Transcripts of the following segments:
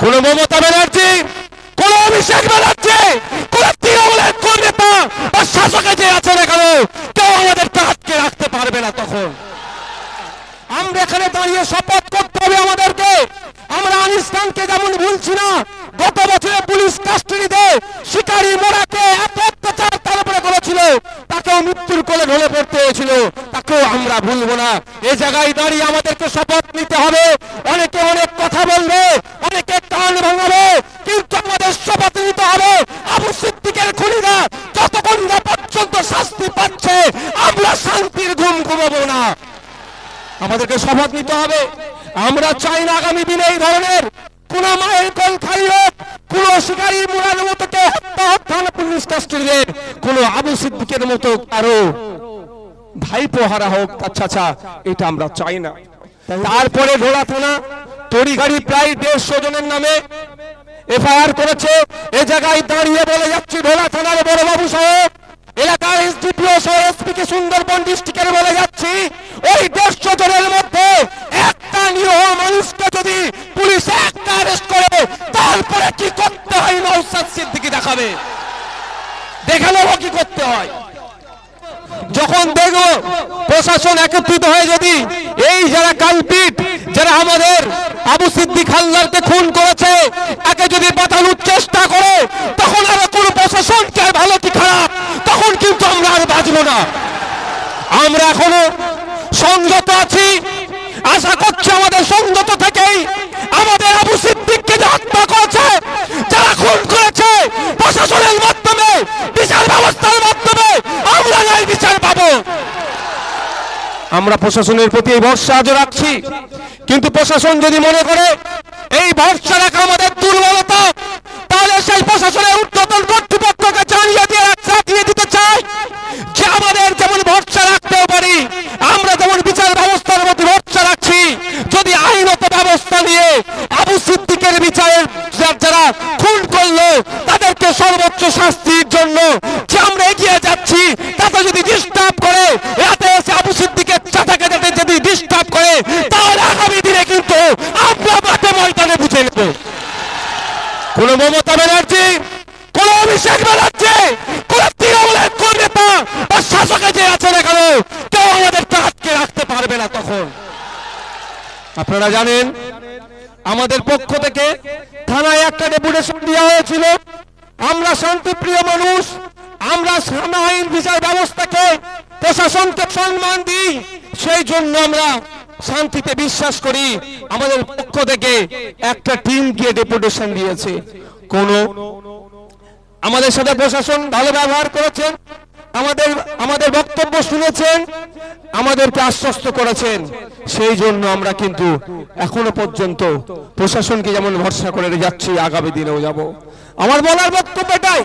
কোন মমতা ব্যানার্জি, কোন অভিষেক ব্যানার্জি, কোন তৃণমূলের কোন বা শাসকে যে আছে না কেন কেউ আমাদেরকে আটকে রাখতে পারবে না তখন। আমরা এখানে দাঁড়িয়ে শপথ করতে হবে আমাদেরকে। আমরা আনিস খানকে যেমন ভুলছি না, গত বছরে পুলিশ কাস্টডিতে শিকারী মোড়াকে এত অত্যাচার তার উপরে করেছিল, তাকেও মৃত্যুর কোলে ঢলে পড়তে হয়েছিল, তাকেও আমরা ভুলবো না। এই জায়গায় দাঁড়িয়ে আমাদেরকে শপথ নিতে হবে অনেকে অনেক কথা বলবে অনেকে কান ভাঙাবে কিন্তু আমাদের শপথ নিতে হবে আবু সিদ্দিকের খুনিরা যতক্ষণ না পর্যন্ত শাস্তি পাচ্ছে আমরা শান্তির ঘুম ঘুমাবো না। আমাদেরকে শপথ নিতে হবে। আমরা চাই না আগামী দিনে এই ধরনের কোন মায়ের কল খাই হোক কোন শিকারী মুরার মতো কে হত্যা হত্যা পুলিশ কাস্টডিতে কোন আবু সিদ্দিকের মতো আরও ভাইপো হারা হোক আচ্ছা আচ্ছা এটা আমরা চাই না। তারপরে ঢোলা থানা তড়িগাড়ি প্রায় দেড়শো জনের নামে এফআইআর করেছে। এ জায়গায় দাঁড়িয়ে বলে যাচ্ছি ঢোলা থানার বড় বাবু সাহেব। এলাকার এসডিপিও সহ এসপি কে সুন্দরবন ডিস্ট্রিক্টের বলে যাচ্ছি, ওই দেড়শো জনের মধ্যে একটা নিরহ মানুষকে যদি পুলিশ একটা অ্যারেস্ট করে, তারপরে কি করতে হয় নৌসাদ সিদ্দিকি দেখাবে? দেখে নেব কি করতে হয়। যখন দেখব প্রশাসন একত্রিত হয়ে যদি এই যারা কালপিট, যারা আমাদের আবু সিদ্দিক হালদারকে খুন করেছে, একে যদি বাঁচানোর চেষ্টা করে, তখন আর কোন প্রশাসনকে আর ভালো কি খারাপ? আমরা না। আমরা এখনও সংযত আছি। আশা করছি আমাদের সংযত থেকেই আমাদের আবু সিদ্দিককে যে হত্যা করেছে যারা খুন করেছে, প্রশাসনের মাধ্যমে, বিচার ব্যবস্থার মাধ্যমে আমরা ন্যায় বিচার পাবো। আমরা প্রশাসনের প্রতি এই ভরসা আজও রাখছি। কিন্তু প্রশাসন যদি মনে করে এই ভরসা রাখা আমাদের দুর্বলতা, তাহলে সেই প্রশাসনের ঊর্ধ্বতন কর্তৃপক্ষকে জানিয়ে দিয়ে জানিয়ে দিতে চাই যে আমাদের যেমন ভরসা রাখতেও পারি আমরা যেমন বিচার ব্যবস্থার মধ্যে ভরসা রাখছি, যদি আইনত ব্যবস্থা নিয়ে আবু সিদ্দিকের বিচারের যারা খুন করল, তাদেরকে সর্বোচ্চ শাস্তির জন্য যে আমরা এগিয়ে যাচ্ছি, তাতে যদি ডিস্টার্ব করে, রাতে এসে আবু সিদ্দিকের চাটাকে যাতে যদি ডিস্টার্ব করে, তাহলে আগামী দিনে কিন্তু আমরা মাঠে ময়দানে বুঝে নেব। কোন মমতা ব্যানার্জি, কোন অভিষেক ব্যানার্জি কোন তৃণমূলের কোন নেতা বা শাসকে যে আছে না কেন কেউ আমাদেরকে আটকে রাখতে পারবে না তখন আপনারা জানেন, আমাদের পক্ষ থেকে থানায় একটা ডেপুটেশন দেওয়া হয়েছিল। আমরা শান্তিপ্রিয় মানুষ, আমরা আইন বিচার ব্যবস্থাকে প্রশাসনকে সম্মান দিই, সেই জন্য আমরা শান্তিতে বিশ্বাস করি। আমাদের পক্ষ থেকে একটা টিম গিয়ে ডেপুটেশন দিয়েছে। কোন আমাদের সাথে প্রশাসন ভালো ব্যবহার করেছেন আমাদের আমাদের বক্তব্য শুনেছেন, আমাদেরকে আশ্বস্ত করেছেন। সেই জন্য আমরা কিন্তু এখনও পর্যন্ত প্রশাসনকে যেমন ভরসা করে যাচ্ছি, আগামী দিনেও যাব। আমার বলার বক্তব্য এটাই।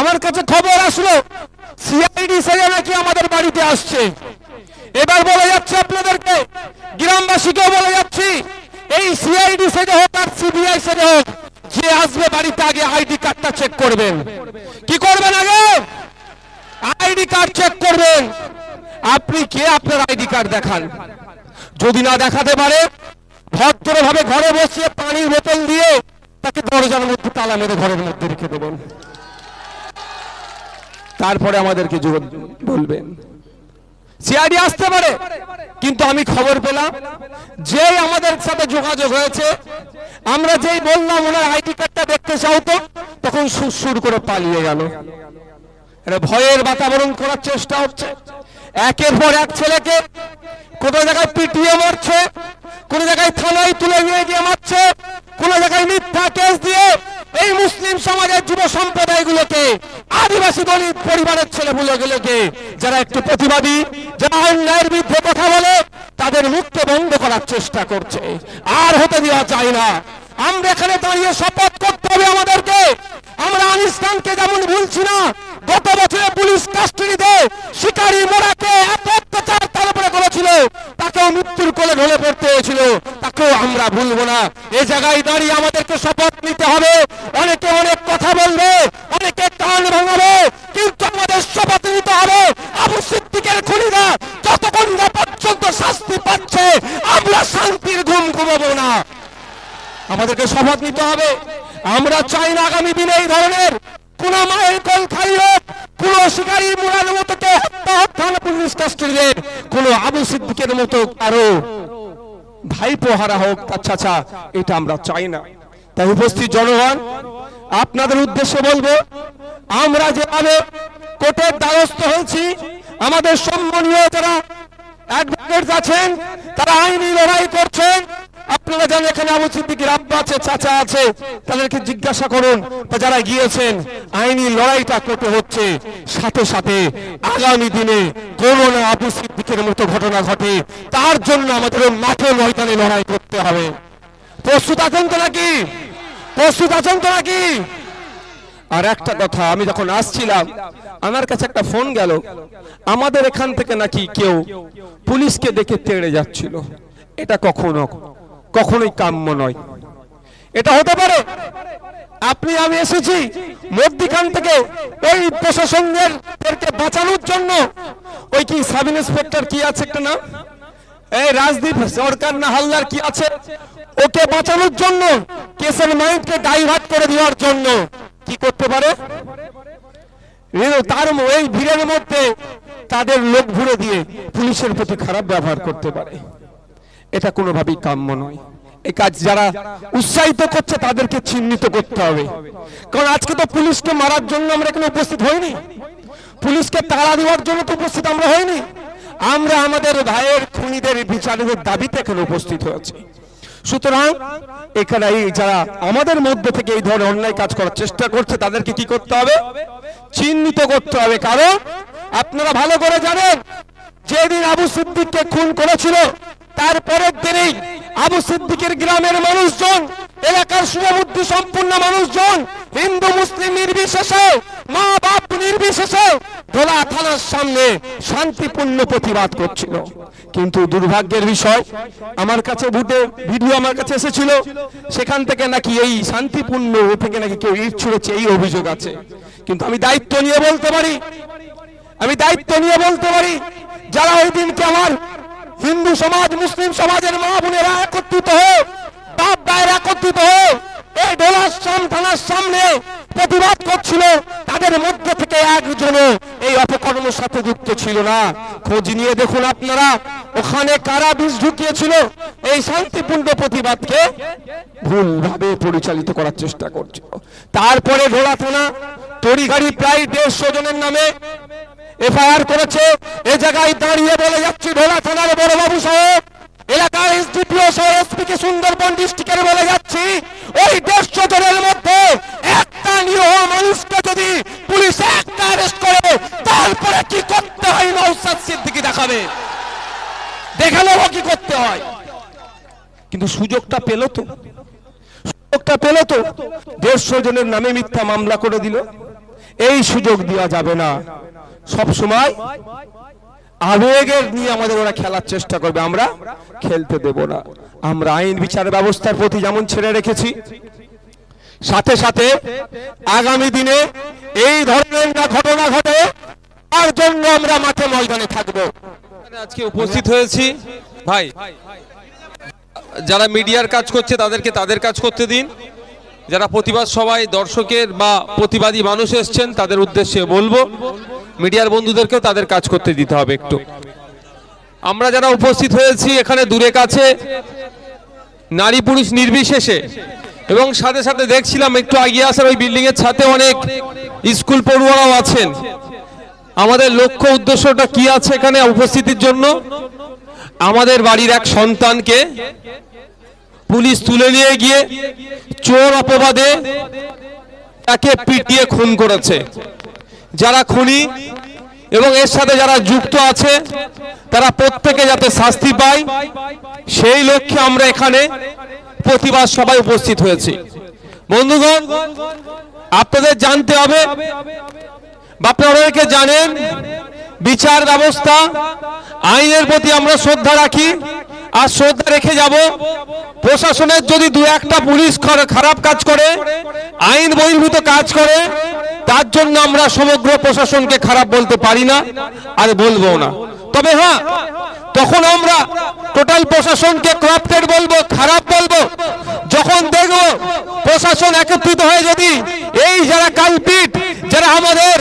আমার কাছে খবর আসলো সিআইডি সেজে নাকি আমাদের বাড়িতে আসছে। এবার বলে যাচ্ছে আপনাদেরকে, গ্রামবাসীকেও বলে যাচ্ছি, এই সিআইডি সেজে হোক আর সিবিআই সেজে হোক, যে আসবে বাড়িতে আগে আইডি কার্ডটা চেক করবেন। কি করবেন কার্ড চেক করবেন। আপনি কে আপনার আইডি কার্ড দেখান। যদি না দেখাতে পারে, ভদ্রভাবে ঘরে বসিয়ে পানির বোতল দিয়ে তাকে দরজার মধ্যে তালা মেরে ঘরের মধ্যে রেখে দেবেন। তারপরে আমাদেরকে যোগ- বলবেন। সিআইডি আসতে পারে, কিন্তু আমি খবর পেলাম, যেই আমাদের সাথে যোগাযোগ হয়েছে, আমরা যেই বললাম, ওনার আইডি কার্ডটা দেখতে চাও তো? তখন সুর করে পালিয়ে গেল। এটা ভয়ের বাতাবরণ করার চেষ্টা হচ্ছে। একের পর এক ছেলেকে কোনো জায়গায় পিটিয়ে মারছে, কোন জায়গায় থানায় তুলে নিয়ে গিয়ে মারছে, কোন জায়গায় মিথ্যা কেস দিয়ে এই মুসলিম সমাজের যুব সম্প্রদায়গুলোকে আদিবাসী দলিত পরিবারের ছেলেগুলোগুলোকে যারা একটু প্রতিবাদী, যারা অন্যায়ের বিরুদ্ধে কথা বলে, তাদের মুখকে বন্ধ করার চেষ্টা করছে। আর হতে দেওয়া যায় না। আমরা এখানে দাঁড়িয়ে শপথ করতে হবে আমাদেরকে। আমরা আনিস খানকে যেমন ভুলছি না গত বছরে পুলিশ কাস্টডিতে শিকারী মোড়াকে এত অত্যাচার তার উপরে করেছিল। তাকেও মৃত্যুর কোলে ঢলে পড়তে হয়েছিল। তাকেও আমরা ভুলবো না। এই জায়গায় দাঁড়িয়ে আমাদেরকে শপথ নিতে হবে। অনেকে অনেক কথা বলবে, অনেকে কান ভাঙাবে, কিন্তু আমাদের শপথ নিতে হবে। আবু সিদ্দিকের খুনিরা যতক্ষণ না পর্যন্ত শাস্তি পাচ্ছে, আমরা শান্তির ঘুম ঘুমাবো না। আমাদেরকে শপথ নিতে হবে। আমরা চাই না আগামী দিনে এই ধরনের কোন মায়ের কল খালি হোক কোন শিকারী মুরার মতো কে হত্যা হত্যা পুলিশ কাস্টডিদের কোন আবু সিদ্দিকের মতো আরও ভাইপো হারা হোক, তার চাচা, এটা আমরা চাই না। তাই উপস্থিত জনগণ, আপনাদের উদ্দেশ্যে বলব, আমরা যেভাবে কোর্টের দ্বারস্থ হয়েছি, আমাদের সম্মানীয় যারা অ্যাডভোকেট আছেন, তারা আইনি লড়াই করছেন আপনারা জানেন এখানে আবু সিদ্দিকের আব্বা আছে, চাচা আছে, তাদেরকে জিজ্ঞাসা করুন যারা গিয়েছেন, আইনি লড়াইটা কোর্টে হচ্ছে। সাথে সাথে আগামী দিনে কোনো না আবু সিদ্দিকের মতো ঘটনা ঘটে, তার জন্য আমাদের মাঠে ময়দানে লড়াই করতে হবে। প্রস্তুত আছেন তো নাকি? প্রস্তুত আছেন তো নাকি? আর একটা কথা, আমি যখন আসছিলাম, আমার কাছে একটা ফোন গেল। আমাদের এখান থেকে নাকি কেউ পুলিশকে দেখে তেড়ে যাচ্ছিল। এটা কখনো কখনোই কাম্য নয়। এটা হতে পারে, আপনি, আমি এসেছি মধ্যিখান থেকে ওই প্রশাসনের বাঁচানোর জন্য। ওই কি সাব ইন্সপেক্টর কি আছে একটা নাম? এই রাজদীপ সরকার না হালদার কি আছে? ওকে বাঁচানোর জন্য, কেসের মাইন্ডকে ডাইভার্ট করে দেওয়ার জন্য। কি করতে পারে? তার এই ভিড়ের মধ্যে তাদের লোক ভুড়ে দিয়ে পুলিশের প্রতি খারাপ ব্যবহার করতে পারে। এটা কোনোভাবেই কাম্য নয়। এই কাজ যারা উৎসাহিত করছে, তাদেরকে চিহ্নিত করতে হবে। কারণ আজকে তো পুলিশকে মারার জন্য আমরা এখানে উপস্থিত হইনি। পুলিশকে তাড়া দেওয়ার জন্য তো উপস্থিত আমরা হইনি। আমরা আমাদের ভাইয়ের, খুনিদের বিচারের দাবিতে এখানে উপস্থিত হয়েছি। সুতরাং এখানে এই যারা আমাদের মধ্যে থেকে এই ধরনের অন্যায় কাজ করার চেষ্টা করছে, তাদেরকে কি করতে হবে? চিহ্নিত করতে হবে। কারণ আপনারা ভালো করে জানেন, যেদিন আবু সিদ্দিককে খুন করেছিল তারপরের দিনেই আবু সিদ্দিকের গ্রামের মানুষজন, এলাকার সুবুদ্ধি সম্পূর্ণ মানুষজন, হিন্দু, মুসলিম নির্বিশেষে, মা বাপ নির্বিশেষে ধোলা থানার সামনে শান্তিপূর্ণ প্রতিবাদ করছিল। কিন্তু দুর্ভাগ্যের বিষয়, আমার কাছে ভুটে ভিডিও আমার কাছে এসেছিল, সেখান থেকে নাকি এই শান্তিপূর্ণ থেকে নাকি কেউ ইট ছুড়েছে, এই অভিযোগ আছে। কিন্তু আমি দায়িত্ব নিয়ে বলতে পারি, আমি দায়িত্ব নিয়ে বলতে পারি, যারা ওই দিনকে আমার হিন্দু সমাজ, মুসলিম সমাজের মা বোনেরা একত্রিত হোক বাপ ভাইয়ের একত্রিত হয়ে এই ডোলাশ্রম থানার সামনে প্রতিবাদ করছিল। তাদের মধ্যে থেকে একজনও এই অপকর্মের সাথে যুক্ত ছিল না। খোঁজ নিয়ে দেখুন আপনারা, ওখানে কারা বিষ ঢুকিয়েছিল? এই শান্তিপূর্ণ প্রতিবাদকে ভুলভাবে পরিচালিত করার চেষ্টা করছিল। তারপরে ঢোলা থানা, তড়িঘাড়ি প্রায় দেড়শো জনের নামে এফআইআর করেছে। এ জায়গায় দাঁড়িয়ে বলে যাচ্ছি ঢোলা থানার বড়বাবু সাহেব। এলাকার এসডিপিও সহ এসপি কে সুন্দরবন ডিস্ট্রিক্টের বলে যাচ্ছি। ওই দেড়শো জনের মধ্যে একটা নিরীহ মানুষকে যদি পুলিশ একটা অ্যারেস্ট করে, তারপরে কি করতে হয় নৌসাদ সিদ্দিকি দেখাবে? দেখে নেব কি করতে হয়? কিন্তু সুযোগটা পেল তো। সুযোগটা পেল তো। দেড়শো জনের নামে মিথ্যা মামলা করে দিল। এই সুযোগ দেওয়া যাবে না। সব সময় আবেগের নিয়ে আমাদের ওরা খেলার চেষ্টা করবে, আমরা খেলতে দেব না। আমরা আইন বিচার ব্যবস্থার প্রতি যেমন ছেড়ে রেখেছি, সাথে সাথে আগামী দিনে এই ধরনের না ঘটনা ঘটে, তার জন্য আমরা মাঠে ময়দানে থাকব। আজকে উপস্থিত হয়েছি। ভাই, যারা মিডিয়ার কাজ করছে তাদেরকে তাদের কাজ করতে দিন। যারা প্রতিবাদ সভায় দর্শকের বা প্রতিবাদী মানুষ এসছেন, তাদের উদ্দেশ্যে বলব, মিডিয়ার বন্ধুদেরকেও তাদের কাজ করতে দিতে হবে একটু। আমরা যারা উপস্থিত হয়েছি এখানে দূরে কাছে, নারী পুরুষ নির্বিশেষে, এবং সাথে সাথে দেখছিলাম একটু এগিয়ে আসার ওই বিল্ডিং এর ছাতে অনেক স্কুল পড়ুয়ারাও আছেন। আমাদের লক্ষ্য উদ্দেশ্যটা কি আছে এখানে উপস্থিতির জন্য? আমাদের বাড়ির এক সন্তানকে পুলিশ তুলে নিয়ে গিয়ে চোর অপবাদে তাকে পিটিয়ে খুন করেছে। যারা খুনি এবং এর সাথে যারা যুক্ত আছে, তারা প্রত্যেকে যাতে শাস্তি পায়, সেই লক্ষ্যে আমরা এখানে প্রতিবাদ সবাই উপস্থিত হয়েছি। বন্ধুগণ, আপনাদের জানতে হবে বা আপনারা জানেন, বিচার ব্যবস্থা, আইনের প্রতি আমরা শ্রদ্ধা রাখি। আর শ্রদ্ধা রেখে যাব। প্রশাসনের যদি দু একটা পুলিশ খারাপ কাজ করে, আইন বহির্ভূত কাজ করে, তার জন্য আমরা সমগ্র প্রশাসনকে খারাপ বলতে পারি না, আর বলব না। তবে হ্যাঁ তখন আমরা টোটাল প্রশাসনকে করাপ্টেড বলব, খারাপ বলব। যখন দেখব প্রশাসন একত্রিত হয়ে যদি এই যারা কালপিট যারা আমাদের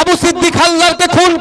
আবু সিদ্দিক হালদারকে খুন